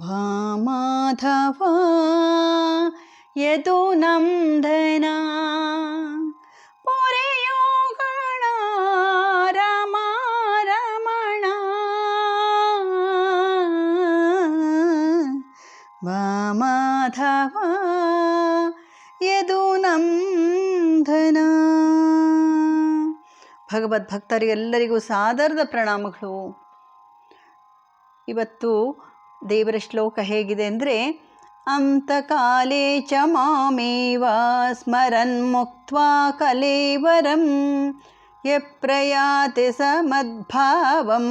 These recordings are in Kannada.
ಭಾಮಾಧವ ಯದು ನಂದನ ಪೊರೆಯೋಗಣ ರಮ ರಮಣ ಭಾಮಾಧವ ಯದು ನಂದನ ಭಗವದ್ ಭಕ್ತರಿಗೆಲ್ಲರಿಗೂ ಸಾದರದ ಪ್ರಣಾಮಗಳು. ಇವತ್ತು ದೇವರ ಶ್ಲೋಕ ಹೇಗಿದೆ ಅಂದರೆ, ಅಂತಕಾಲೇ ಚ ಮಾಮೇವ ಸ್ಮರನ್ ಮುಕ್ತ್ವಾ ಕಲೇವರಂ ಯ ಪ್ರಯಾತಿ ಸಮದ್ಭಾವಂ ಮದ್ಭಾವಂ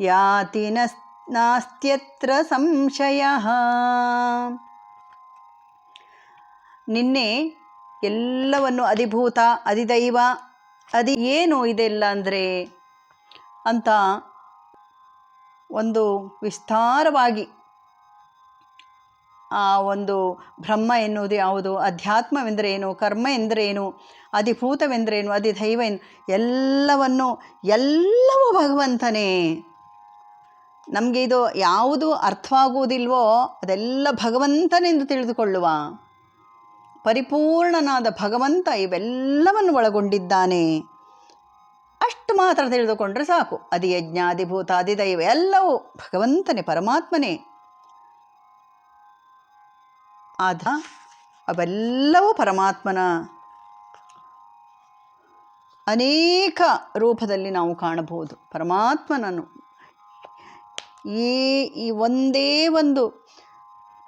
ಯಾತಿ ನಸ್, ನಾಸ್ತ್ಯತ್ರ ಸಂಶಯ. ನಿನ್ನೆ ಎಲ್ಲವನ್ನು ಅಧಿಭೂತ, ಅಧಿದೈವ, ಅದಿ ಏನು ಇದೆಲ್ಲ ಅಂದರೆ, ಅಂತ ಒಂದು ವಿಸ್ತಾರವಾಗಿ ಆ ಒಂದು ಬ್ರಹ್ಮ ಎನ್ನುವುದು ಯಾವುದು? ಅಧ್ಯಾತ್ಮವೆಂದರೇನು ಕರ್ಮ ಎಂದರೇನು ಅಧಿಭೂತವೆಂದರೇನು ಅಧಿದೈವ ಎನ್, ಎಲ್ಲವನ್ನು, ಎಲ್ಲವೂ ಭಗವಂತನೇ. ನಮಗೆ ಇದು ಯಾವುದು ಅರ್ಥವಾಗುವುದಿಲ್ವೋ ಅದೆಲ್ಲ ಭಗವಂತನೆಂದು ತಿಳಿದುಕೊಳ್ಳುವ. ಪರಿಪೂರ್ಣನಾದ ಭಗವಂತ ಇವೆಲ್ಲವನ್ನು ಒಳಗೊಂಡಿದ್ದಾನೆ. ಅಷ್ಟು ಮಾತ್ರ ತಿಳಿದುಕೊಂಡ್ರೆ ಸಾಕು. ಅದಿ ಯಜ್ಞ ಅಧಿಭೂತ ಅಧಿದೈವ ಎಲ್ಲವೂ ಭಗವಂತನೇ, ಪರಮಾತ್ಮನೇ. ಆದ ಅವೆಲ್ಲವೂ ಪರಮಾತ್ಮನ. ಅನೇಕ ರೂಪದಲ್ಲಿ ನಾವು ಕಾಣಬಹುದು. ಪರಮಾತ್ಮನನ್ನು. ಈ ಈ ಒಂದೇ ಒಂದು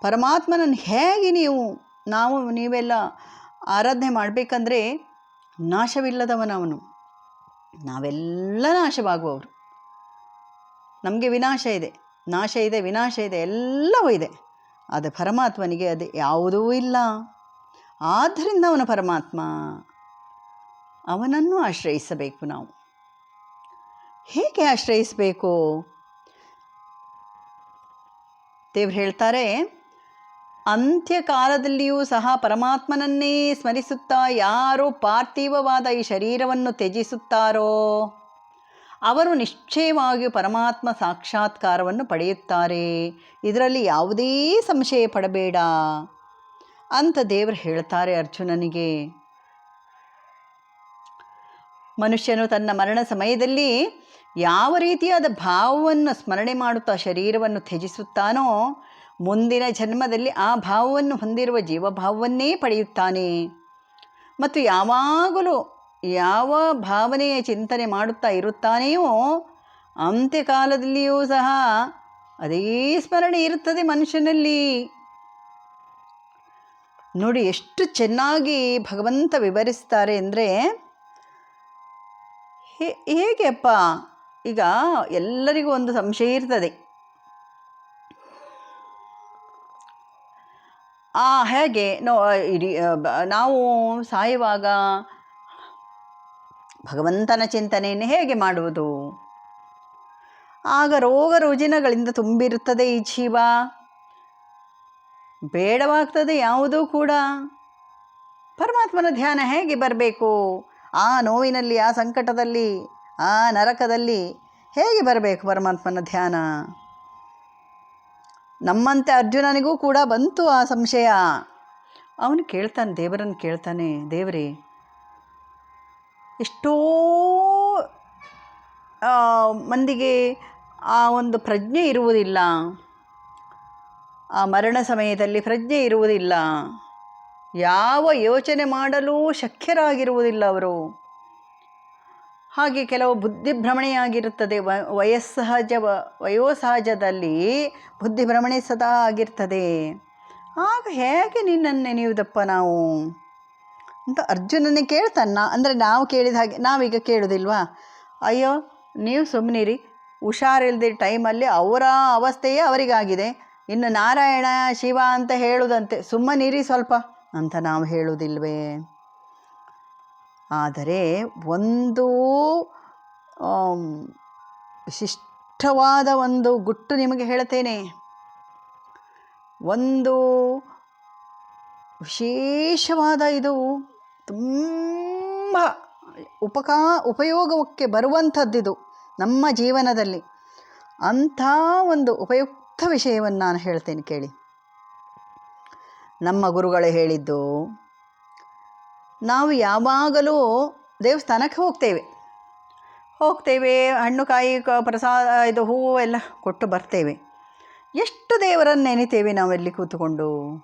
ಪರಮಾತ್ಮನನ್ನು ಹೇಗೆ ನೀವು, ನಾವು ನೀವೆಲ್ಲ ಆರಾಧನೆ ಮಾಡಬೇಕಂದ್ರೆ ನಾಶವಿಲ್ಲದವನವನು. ನಾವೆಲ್ಲ ನಾಶವಾಗುವವರು. ನಮಗೆ ವಿನಾಶ ಇದೆ. ನಾಶ ಇದೆ, ವಿನಾಶ ಇದೆ, ಎಲ್ಲವೂ ಇದೆ. ಅದು ಪರಮಾತ್ಮನಿಗೆ ಅದು ಯಾವುದೂ ಇಲ್ಲ. ಆದ್ದರಿಂದ ಅವನ ಪರಮಾತ್ಮ. ಅವನನ್ನು ಆಶ್ರಯಿಸಬೇಕು ನಾವು. ಹೇಗೆ ಆಶ್ರಯಿಸಬೇಕು? ದೇವ್ರು ಹೇಳ್ತಾರೆ ಅಂತ್ಯಕಾಲದಲ್ಲಿಯೂ ಸಹ ಪರಮಾತ್ಮನನ್ನೇ ಸ್ಮರಿಸುತ್ತಾ ಯಾರು ಪಾರ್ಥಿವವಾದ ಈ ಶರೀರವನ್ನು ತ್ಯಜಿಸುತ್ತಾರೋ, ಅವರು ನಿಶ್ಚಯವಾಗಿಯೂ ಪರಮಾತ್ಮ ಸಾಕ್ಷಾತ್ಕಾರವನ್ನು ಪಡೆಯುತ್ತಾರೆ. ಇದರಲ್ಲಿ ಯಾವುದೇ ಸಂಶಯ ಪಡಬೇಡ ಅಂತ ದೇವರು ಹೇಳ್ತಾರೆ ಅರ್ಜುನನಿಗೆ. ಮನುಷ್ಯನು ತನ್ನ ಮರಣ ಸಮಯದಲ್ಲಿ ಯಾವ ರೀತಿಯಾದ ಭಾವವನ್ನು ಸ್ಮರಣೆ ಮಾಡುತ್ತಾ ಶರೀರವನ್ನು ತ್ಯಜಿಸುತ್ತಾನೋ ಮುಂದಿನ ಜನ್ಮದಲ್ಲಿ ಆ ಭಾವವನ್ನು ಹೊಂದಿರುವ ಜೀವಭಾವವನ್ನೇ ಪಡೆಯುತ್ತಾನೆ. ಮತ್ತು ಯಾವಾಗಲೂ ಯಾವ ಭಾವನೆಯ ಚಿಂತನೆ ಮಾಡುತ್ತಾ ಇರುತ್ತಾನೆಯೋ, ಅಂತ್ಯಕಾಲದಲ್ಲಿಯೂ ಸಹ ಅದೇ ಸ್ಮರಣೆ ಇರುತ್ತದೆ ಮನುಷ್ಯನಲ್ಲಿ. ನೋಡಿ, ಎಷ್ಟು ಚೆನ್ನಾಗಿ ಭಗವಂತ ವಿವರಿಸ್ತಾರೆ ಅಂದರೆ ಹೇಗೆಪ್ಪ ಈಗ ಎಲ್ಲರಿಗೂ ಒಂದು ಸಂಶಯ ಇರ್ತದೆ. ಹೇಗೆ? ನೋ ನಾವು ಸಾಯುವಾಗ ಭಗವಂತನ ಚಿಂತನೆಯನ್ನು ಹೇಗೆ ಮಾಡುವುದು? ಆಗ ರೋಗ ರುಜಿನಗಳಿಂದ ತುಂಬಿರುತ್ತದೆ ಈ ಜೀವ. ಬೇಡವಾಗ್ತದೆ ಯಾವುದೂ ಕೂಡ. ಪರಮಾತ್ಮನ ಧ್ಯಾನ ಹೇಗೆ ಬರಬೇಕು? ಆ ನೋವಿನಲ್ಲಿ, ಆ ಸಂಕಟದಲ್ಲಿ, ಆ ನರಕದಲ್ಲಿ ಹೇಗೆ ಬರಬೇಕು ಪರಮಾತ್ಮನ ಧ್ಯಾನ? ನಮ್ಮಂತೆ ಅರ್ಜುನನಿಗೂ ಕೂಡ ಬಂತು ಆ ಸಂಶಯ. ಅವನು ಕೇಳ್ತಾನೆ, ದೇವರನ್ನು ಕೇಳ್ತಾನೆ, ದೇವರೇ, ಎಷ್ಟೋ ಮಂದಿಗೆ ಆ ಒಂದು ಪ್ರಜ್ಞೆ ಇರುವುದಿಲ್ಲ. ಆ ಮರಣ ಸಮಯದಲ್ಲಿ ಪ್ರಜ್ಞೆ ಇರುವುದಿಲ್ಲ. ಯಾವ ಯೋಚನೆ ಮಾಡಲು ಶಕ್ಯರಾಗಿರುವುದಿಲ್ಲ ಅವರು. ಹಾಗೆ ಕೆಲವು ಬುದ್ಧಿಭ್ರಮಣೆಯಾಗಿರುತ್ತದೆ ವಯಸ್ಸಹಜ ವಯೋಸಹಜದಲ್ಲಿ ಬುದ್ಧಿಭ್ರಮಣೆ ಸದಾ ಆಗಿರ್ತದೆ. ಆಗ ಹೇಗೆ ನಿನ್ನನ್ನು ನೆನೆಯುವುದಪ್ಪ ನಾವು? ಅಂತ ಅರ್ಜುನನೇ ಕೇಳ್ತಾನ. ಅಂದರೆ ನಾವು ಕೇಳಿದ ಹಾಗೆ, ನಾವೀಗ ಕೇಳೋದಿಲ್ವಾ? ಅಯ್ಯೋ, ನೀವು ಸುಮ್ಮನಿರಿ ಹುಷಾರಿಲ್ಲದೆ ಟೈಮಲ್ಲಿ ಅವರ ಅವಸ್ಥೆಯೇ ಅವರಿಗಾಗಿದೆ. ಇನ್ನು ನಾರಾಯಣ ಶಿವ ಅಂತ ಹೇಳುವುದಂತೆ ಸುಮ್ಮನಿರಿ ಸ್ವಲ್ಪ ಅಂತ ನಾವು ಹೇಳುವುದಿಲ್ವೇ? ಆದರೆ ಒಂದು ವಿಶಿಷ್ಟವಾದ ಒಂದು ಗುಟ್ಟು ನಿಮಗೆ ಹೇಳ್ತೇನೆ ಒಂದು ವಿಶೇಷವಾದ ಇದು ತುಂಬ ಉಪಕಾ, ಉಪಯೋಗಕ್ಕೆ ಬರುವಂಥದ್ದಿದು ನಮ್ಮ ಜೀವನದಲ್ಲಿ. ಅಂಥ ಒಂದು ಉಪಯುಕ್ತ ವಿಷಯವನ್ನು ನಾನು ಹೇಳ್ತೇನೆ ಕೇಳಿ. ನಮ್ಮ ಗುರುಗಳು ಹೇಳಿದ್ದು ನಾವು ಯಾವಾಗಲೂ ದೇವಸ್ಥಾನಕ್ಕೆ ಹೋಗ್ತೇವೆ. ಹೋಗ್ತೇವೆ, ಹಣ್ಣು ಕಾಯಿ, ಕ, ಪ್ರಸಾದ, ಇದು ಹೂವು ಎಲ್ಲ ಕೊಟ್ಟು ಬರ್ತೇವೆ. ಎಷ್ಟು ದೇವರನ್ನು ನೆನಿತೇವೆ ನಾವೆಲ್ಲಿ ಕೂತ್ಕೊಂಡು?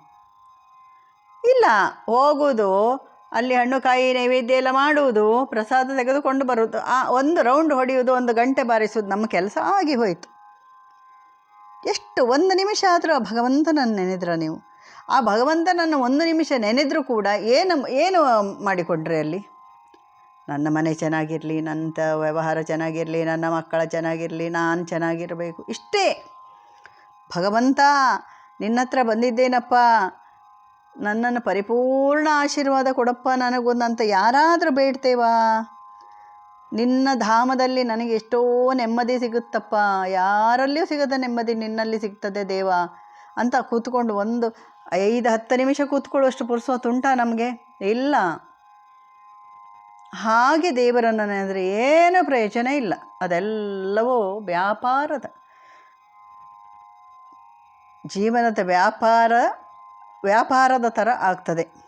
ಇಲ್ಲ, ಹೋಗುವುದು, ಅಲ್ಲಿ ಹಣ್ಣು ಕಾಯಿ ನೈವೇದ್ಯ ಎಲ್ಲ ಮಾಡುವುದು, ಪ್ರಸಾದ ತೆಗೆದುಕೊಂಡು ಬರುವುದು, ಆ ಒಂದು ರೌಂಡ್ ಹೊಡೆಯುವುದು, ಒಂದು ಗಂಟೆ ಬಾರಿಸುವುದು ನಮ್ಮ ಕೆಲಸ ಆಗಿ ಹೋಯಿತು. ಎಷ್ಟು, ಒಂದು ನಿಮಿಷ ಆದರೂ ಭಗವಂತನನ್ನು ನೆನೆದ್ರ ನೀವು? ಆ ಭಗವಂತನನ್ನು ಒಂದು ನಿಮಿಷ ನೆನೆದರೂ ಕೂಡ ಏನು ಏನು ಮಾಡಿಕೊಂಡ್ರೆ ಅಲ್ಲಿ? ನನ್ನ ಮನೆ ಚೆನ್ನಾಗಿರಲಿ, ನನ್ನ ವ್ಯವಹಾರ ಚೆನ್ನಾಗಿರಲಿ, ನನ್ನ ಮಕ್ಕಳ ಚೆನ್ನಾಗಿರಲಿ, ನಾನು ಚೆನ್ನಾಗಿರಬೇಕು. ಇಷ್ಟೇ. ಭಗವಂತ, ನಿನ್ನ ಹತ್ರ ಬಂದಿದ್ದೇನಪ್ಪ? ನನ್ನನ್ನು ಪರಿಪೂರ್ಣ ಆಶೀರ್ವಾದ ಕೊಡಪ್ಪ ನನಗೊಂದು ಯಾರಾದರೂ ಬೇಡ್ತೇವಾ? ನಿನ್ನ ಧಾಮದಲ್ಲಿ ನನಗೆ ಎಷ್ಟೋ ನೆಮ್ಮದಿ ಸಿಗುತ್ತಪ್ಪ. ಯಾರಲ್ಲಿಯೂ ಸಿಗದ ನೆಮ್ಮದಿ ನಿನ್ನಲ್ಲಿ ಸಿಗ್ತದೆ ದೇವ ಅಂತ ಕೂತ್ಕೊಂಡು ಒಂದು ಐದು, ಹತ್ತು ನಿಮಿಷ ಕೂತ್ಕೊಳ್ಳುವಷ್ಟು ಪುರ್ಸೊತ್ತುಂಟಾ ನಮಗೆ? ಇಲ್ಲ. ಹಾಗೆ ದೇವರನ್ನು ನೆನೆದರೆ ಏನು ಪ್ರಯೋಜನ ಇಲ್ಲ. ಅದೆಲ್ಲವೂ ವ್ಯಾಪಾರದ. ಜೀವನದ ವ್ಯಾಪಾರ, ವ್ಯಾಪಾರದ ಥರ ಆಗ್ತದೆ.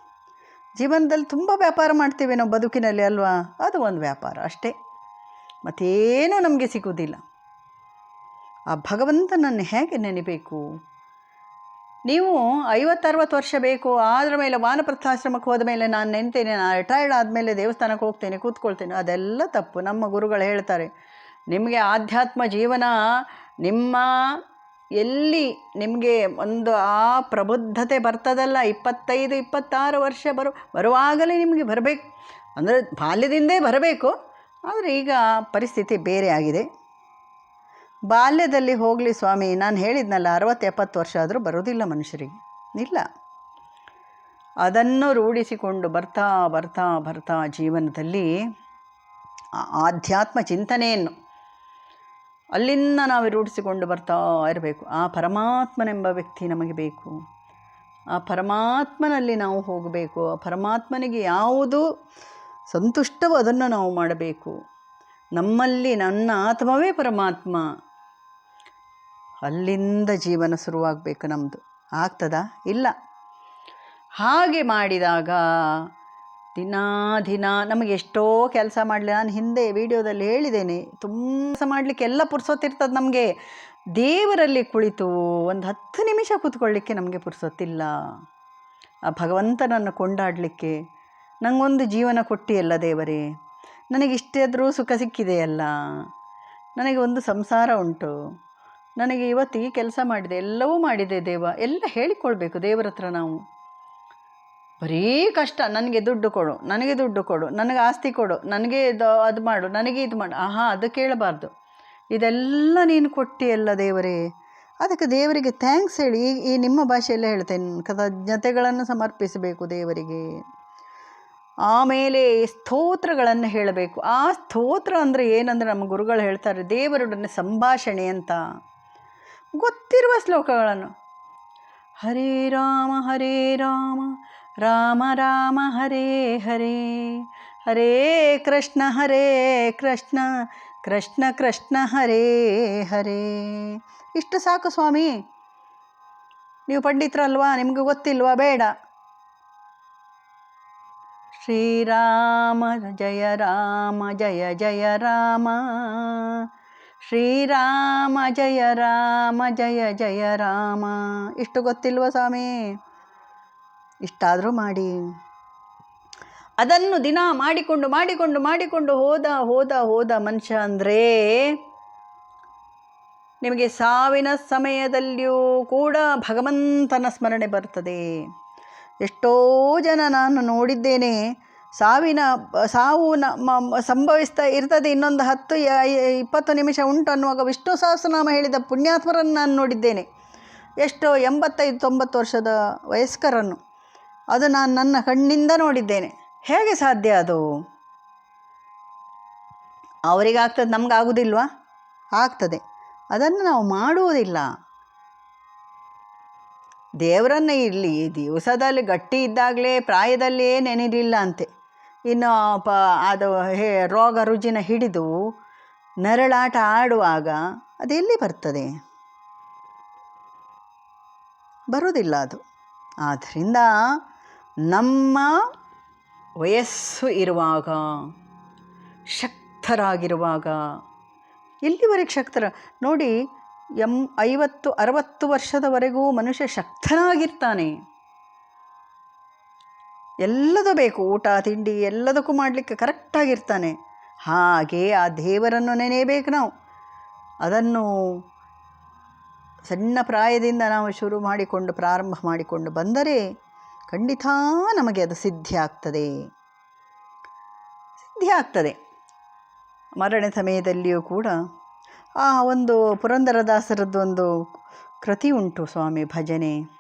ಜೀವನದಲ್ಲಿ ತುಂಬ ವ್ಯಾಪಾರ ಮಾಡ್ತೀವಿ ನಾವು ಬದುಕಿನಲ್ಲಿ ಅಲ್ವಾ? ಅದು ಒಂದು ವ್ಯಾಪಾರ ಅಷ್ಟೇ. ಮತ್ತೇನೂ ನಮಗೆ ಸಿಗುವುದಿಲ್ಲ ಆ ಭಗವಂತನನ್ನು ಹೇಗೆ ನೆನೆಬೇಕು? ನೀವು ಐವತ್ತರವತ್ತು ವರ್ಷ ಬೇಕು, ಆದ್ರ ಮೇಲೆ ವಾನಪ್ರಸ್ಥಾಶ್ರಮಕ್ಕೆ ಹೋದ ಮೇಲೆ ನಾನು ನೆನ್ತೇನೆ, ನಾನು ರಿಟೈರ್ಡ್ ಆದಮೇಲೆ ದೇವಸ್ಥಾನಕ್ಕೆ ಹೋಗ್ತೇನೆ, ಕೂತ್ಕೊಳ್ತೇನೆ, ಅದೆಲ್ಲ ತಪ್ಪು, ನಮ್ಮ ಗುರುಗಳು ಹೇಳ್ತಾರೆ. ನಿಮಗೆ ಆಧ್ಯಾತ್ಮ ಜೀವನ ನಿಮ್ಮ ಎಲ್ಲಿ ನಿಮಗೆ ಒಂದು ಆ ಪ್ರಬುದ್ಧತೆ ಬರ್ತದಲ್ಲ, ಇಪ್ಪತ್ತೈದು, ಇಪ್ಪತ್ತಾರು ವರ್ಷ ಬರು, ಬರುವಾಗಲೇ ನಿಮಗೆ ಬರಬೇಕು. ಅಂದರೆ ಬಾಲ್ಯದಿಂದೇ ಬರಬೇಕು, ಆದರೆ ಈಗ ಪರಿಸ್ಥಿತಿ ಬೇರೆ ಆಗಿದೆ. ಬಾಲ್ಯದಲ್ಲಿ ಹೋಗಲಿ ಸ್ವಾಮಿ, ನಾನು ಹೇಳಿದ್ನಲ್ಲ ಅರವತ್ತು ಎಪ್ಪತ್ತು ವರ್ಷ ಆದರೂ ಬರೋದಿಲ್ಲ ಮನುಷ್ಯರಿಗೆ. ಇಲ್ಲ. ಅದನ್ನು ರೂಢಿಸಿಕೊಂಡು ಬರ್ತಾ ಬರ್ತಾ ಬರ್ತಾ ಜೀವನದಲ್ಲಿ ಆಧ್ಯಾತ್ಮ ಚಿಂತನೆಯನ್ನು ಅಲ್ಲಿಂದ ನಾವು ರೂಢಿಸಿಕೊಂಡು ಬರ್ತಾ ಇರಬೇಕು. ಆ ಪರಮಾತ್ಮನೆಂಬ ವ್ಯಕ್ತಿ ನಮಗೆ ಬೇಕು. ಆ ಪರಮಾತ್ಮನಲ್ಲಿ ನಾವು ಹೋಗಬೇಕು. ಆ ಪರಮಾತ್ಮನಿಗೆ ಯಾವುದು ಸಂತುಷ್ಟವೋ ಅದನ್ನು ನಾವು ಮಾಡಬೇಕು. ನಮ್ಮಲ್ಲಿ ನನ್ನ ಆತ್ಮವೇ ಪರಮಾತ್ಮ. ಅಲ್ಲಿಂದ ಜೀವನ ಶುರುವಾಗಬೇಕು ನಮ್ಮದು ಆಗ್ತದಾ? ಇಲ್ಲ. ಹಾಗೆ ಮಾಡಿದಾಗ ದಿನಾ ದಿನ ನಮಗೆ ಎಷ್ಟೋ ಕೆಲಸ ಮಾಡಲಿ. ನಾನು ಹಿಂದೆ ವಿಡಿಯೋದಲ್ಲಿ ಹೇಳಿದ್ದೇನೆ, ತುಂಬ ಮಾಡಲಿಕ್ಕೆಲ್ಲ ಪುರ್ಸೊತ್ತಿರ್ತದೆ ನಮಗೆ. ದೇವರಲ್ಲಿ ಕುಳಿತು ಒಂದು ಹತ್ತು ನಿಮಿಷ ಕೂತ್ಕೊಳ್ಳಿಕ್ಕೆ ನಮಗೆ ಪುರ್ಸೊತ್ತಿಲ್ಲ. ಆ ಭಗವಂತನನ್ನು ಕೊಂಡಾಡಲಿಕ್ಕೆ ನನಗೊಂದು ಜೀವನ ಕೊಟ್ಟಿಯಲ್ಲ ದೇವರೇ. ನನಗೆ ಆದರೂ ಸುಖ ಸಿಕ್ಕಿದೆಯಲ್ಲ. ನನಗೆ ಒಂದು ಸಂಸಾರ ಉಂಟು. ನನಗೆ ಇವತ್ತು ಈ ಕೆಲಸ ಮಾಡಿದೆ, ಎಲ್ಲವೂ ಮಾಡಿದೆ ದೇವ, ಎಲ್ಲ ಹೇಳಿಕೊಳ್ಬೇಕು ದೇವರ ಹತ್ರ ನಾವು. ಬರೀ ಕಷ್ಟ, ನನಗೆ ದುಡ್ಡು ಕೊಡು, ನನಗೆ ದುಡ್ಡು ಕೊಡು, ನನಗೆ ಆಸ್ತಿ ಕೊಡು, ನನಗೆ ಇದು ಅದು ಮಾಡು, ನನಗೆ ಇದು ಮಾಡು, ಆಹಾ, ಅದು ಕೇಳಬಾರ್ದು. ಇದೆಲ್ಲ ನೀನು ಕೊಟ್ಟಿಯಲ್ಲ ದೇವರೇ. ಅದಕ್ಕೆ ದೇವರಿಗೆ ಥ್ಯಾಂಕ್ಸ್ ಹೇಳಿ, ಈ ನಿಮ್ಮ ಭಾಷೆಯಲ್ಲೇ ಹೇಳ್ತೇನೆ ಕೃತಜ್ಞತೆಗಳನ್ನು ಸಮರ್ಪಿಸಬೇಕು ದೇವರಿಗೆ. ಆಮೇಲೆ ಸ್ತೋತ್ರಗಳನ್ನು ಹೇಳಬೇಕು. ಆ ಸ್ತೋತ್ರ ಅಂದರೆ ಏನಂದರೆ ನಮ್ಮ ಗುರುಗಳು ಹೇಳ್ತಾರೆ, ದೇವರೊಡನೆ ಸಂಭಾಷಣೆ ಅಂತ. ಗೊತ್ತಿರುವ ಶ್ಲೋಕಗಳನ್ನು. ಹರೇ ರಾಮ ಹರೇ ರಾಮ ರಾಮ ರಾಮ, ಹರೇ ಹರೇ. ಹರೇ ಕೃಷ್ಣ ಹರೇ ಕೃಷ್ಣ ಕೃಷ್ಣ ಕೃಷ್ಣ, ಹರೇ ಹರೇ. ಇಷ್ಟು ಸಾಕು ಸ್ವಾಮಿ. ನೀವು ಪಂಡಿತರಲ್ವಾ? ನಿಮಗೆ ಗೊತ್ತಿಲ್ವಾ? ಬೇಡ. ಶ್ರೀರಾಮ ಜಯ ರಾಮ, ಜಯ ಜಯ ರಾಮ. ಶ್ರೀರಾಮ ಜಯ ರಾಮ ಜಯ ಜಯ ರಾಮ. ಇಷ್ಟು ಗೊತ್ತಿಲ್ವ ಸ್ವಾಮಿ? ಇಷ್ಟಾದರೂ ಮಾಡಿ. ಅದನ್ನು ದಿನ ಮಾಡಿಕೊಂಡು ಮಾಡಿಕೊಂಡು ಮಾಡಿಕೊಂಡು ಹೋದ ಹೋದ ಹೋದ ಮನುಷ್ಯ ಅಂದರೆ ನಿಮಗೆ ಸಾವಿನ ಸಮಯದಲ್ಲಿಯೂ ಕೂಡ ಭಗವಂತನ ಸ್ಮರಣೆ ಬರ್ತದೆ. ಎಷ್ಟೋ ಜನ ನಾನು ನೋಡಿದ್ದೇನೆ ಸಾವಿನ, ಸಾವು ನಮ್ಮ, ಸಂಭವಿಸ್ತಾ ಇರ್ತದೆ ಇನ್ನೊಂದು ಹತ್ತು ಇಪ್ಪತ್ತು ನಿಮಿಷ ಉಂಟು ಅನ್ನುವಾಗ ವಿಷ್ಣು ಸಹಸ್ರನಾಮ ಹೇಳಿದ ಪುಣ್ಯಾತ್ಮರನ್ನು ನಾನು ನೋಡಿದ್ದೇನೆ. ಎಷ್ಟು ಎಂಬತ್ತೈದು, ತೊಂಬತ್ತು ವರ್ಷದ ವಯಸ್ಕರನ್ನು. ಅದು ನಾನು ನನ್ನ ಕಣ್ಣಿಂದ ನೋಡಿದ್ದೇನೆ. ಹೇಗೆ ಸಾಧ್ಯ ಅದು? ಅವರಿಗಾಗ್ತದೆ ನಮಗಾಗುವುದಿಲ್ವಾ ಆಗ್ತದೆ. ಅದನ್ನು ನಾವು ಮಾಡುವುದಿಲ್ಲ. ದೇವರನ್ನ ಇರಲಿ, ದಿವಸದಲ್ಲಿ ಗಟ್ಟಿ ಇದ್ದಾಗಲೇ ಪ್ರಾಯದಲ್ಲೇ ನೆನೆಲಿಲ್ಲ ಅಂತೆ. ಇನ್ನು ಪ ಅದು ಹೇ ರೋಗ ರುಜಿನ ಹಿಡಿದು ನರಳಾಟ ಆಡುವಾಗ ಅದೆಲ್ಲಿ ಬರ್ತದೆ? ಬರುವುದಿಲ್ಲ ಅದು. ಆದ್ದರಿಂದ ನಮ್ಮ ವಯಸ್ಸು ಇರುವಾಗ, ಶಕ್ತರಾಗಿರುವಾಗ, ಎಲ್ಲಿವರೆಗೆ ಶಕ್ತರ? ನೋಡಿ, ಎಂ ಐವತ್ತು, ಅರವತ್ತು ವರ್ಷದವರೆಗೂ ಮನುಷ್ಯ ಶಕ್ತನಾಗಿರ್ತಾನೆ. ಎಲ್ಲದೂ ಬೇಕು, ಊಟ, ತಿಂಡಿ ಎಲ್ಲದಕ್ಕೂ ಮಾಡಲಿಕ್ಕೆ ಕರೆಕ್ಟಾಗಿರ್ತಾನೆ ಹಾಗೆ ಆ ದೇವರನ್ನು ನೆನೆಯಬೇಕು ನಾವು. ಅದನ್ನು ಸಣ್ಣ ಪ್ರಾಯದಿಂದ ನಾವು ಶುರು ಮಾಡಿಕೊಂಡು ಪ್ರಾರಂಭ ಮಾಡಿಕೊಂಡು ಬಂದರೆ ಖಂಡಿತ ನಮಗೆ ಅದು ಸಿದ್ಧಿ ಆಗ್ತದೆ. ಸಿದ್ಧಿ ಆಗ್ತದೆ. ಮರಣ ಸಮಯದಲ್ಲಿಯೂ ಕೂಡ ಆ ಒಂದು ಪುರಂದರದಾಸರದ್ದು ಒಂದು ಕೃತಿ ಉಂಟು ಸ್ವಾಮಿ ಭಜನೆ.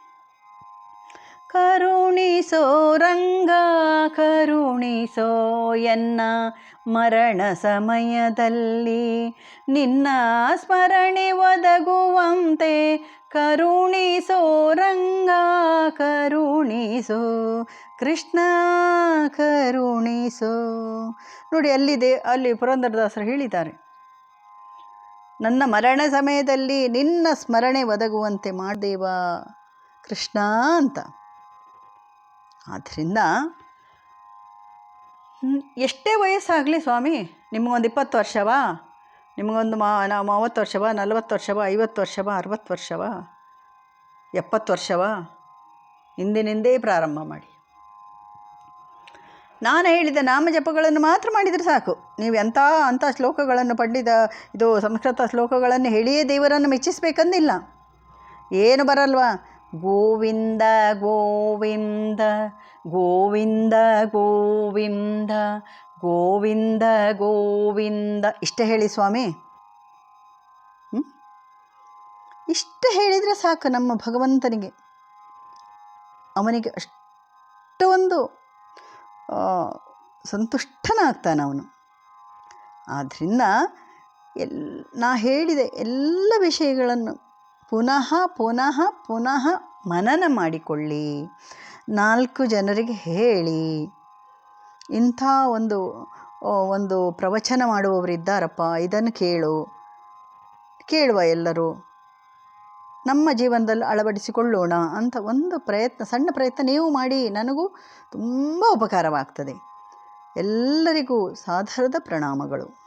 ಕರುಣಿಸೋ, ರಂಗ ಕರುಣಿಸೋ ಎನ್ನ ಮರಣ ಸಮಯದಲ್ಲಿ ನಿನ್ನ ಸ್ಮರಣೆ ಒದಗುವಂತೆ ಕರುಣಿಸೋ, ರಂಗ ಕರುಣಿಸೋ, ಕೃಷ್ಣ ಕರುಣಿಸೋ. ನೋಡಿ ಅಲ್ಲಿದೆ, ಅಲ್ಲಿ ಪುರಂದರದಾಸರು ಹೇಳಿದ್ದಾರೆ. ನನ್ನ ಮರಣ ಸಮಯದಲ್ಲಿ ನಿನ್ನ ಸ್ಮರಣೆ ಒದಗುವಂತೆ ಮಾಡ್ದೇವ ಕೃಷ್ಣ ಅಂತ. ಆದ್ದರಿಂದ ಎಷ್ಟೇ ವಯಸ್ಸಾಗಲಿ ಸ್ವಾಮಿ, ನಿಮಗೊಂದು ಇಪ್ಪತ್ತು ವರ್ಷವಾ? ನಿಮಗೊಂದು ಮಾ ಮೂವತ್ತು ವರ್ಷವಾ, ನಲವತ್ತು ವರ್ಷವಾ, ಐವತ್ತು ವರ್ಷವಾ, ಅರವತ್ತು ವರ್ಷವಾ, ಎಪ್ಪತ್ತು ವರ್ಷವಾ? ಇಂದಿನಿಂದೇ ಪ್ರಾರಂಭ ಮಾಡಿ. ನಾನು ಹೇಳಿದ ನಾಮ ಜಪಗಳನ್ನು ಮಾತ್ರ ಮಾಡಿದರೆ ಸಾಕು. ನೀವು ಎಂಥ ಅಂಥ ಶ್ಲೋಕಗಳನ್ನು ಪಂಡಿತ, ಇದು ಸಂಸ್ಕೃತ ಶ್ಲೋಕಗಳನ್ನು ಹೇಳಿಯೇ ದೇವರನ್ನು ಮೆಚ್ಚಿಸಬೇಕಂದಿಲ್ಲ. ಏನು ಬರಲ್ವಾ? ಗೋವಿಂದ ಗೋವಿಂದ ಗೋವಿಂದ ಗೋವಿಂದ ಗೋವಿಂದ ಗೋವಿಂದ. ಇಷ್ಟ ಹೇಳಿ ಸ್ವಾಮಿ. ಇಷ್ಟು ಹೇಳಿದರೆ ಸಾಕು ನಮ್ಮ ಭಗವಂತನಿಗೆ. ಅವನಿಗೆ ಅಷ್ಟೊಂದು ಒಂದು ಸಂತುಷ್ಟನಾಗ್ತಾನೆ ಅವನು. ಆದ್ದರಿಂದ ಎಲ್, ನಾ ಹೇಳಿದೆ ಎಲ್ಲ ವಿಷಯಗಳನ್ನು ಪುನಃ ಪುನಃ ಪುನಃ ಮನನ ಮಾಡಿಕೊಳ್ಳಿ. ನಾಲ್ಕು ಜನರಿಗೆ ಹೇಳಿ. ಇಂಥ ಒಂದು ಒಂದು ಪ್ರವಚನ ಮಾಡುವವರಿದ್ದಾರಪ್ಪ ಇದನ್ನು ಕೇಳು. ಕೇಳುವ ಎಲ್ಲರೂ, ನಮ್ಮ ಜೀವನದಲ್ಲಿ ಅಳವಡಿಸಿಕೊಳ್ಳೋಣ ಅಂತ ಒಂದು ಪ್ರಯತ್ನ, ಸಣ್ಣ ಪ್ರಯತ್ನ ನೀವು ಮಾಡಿ, ನನಗೂ ತುಂಬ ಉಪಕಾರವಾಗ್ತದೆ. ಎಲ್ಲರಿಗೂ ಸಾಧಾರದ ಪ್ರಣಾಮಗಳು.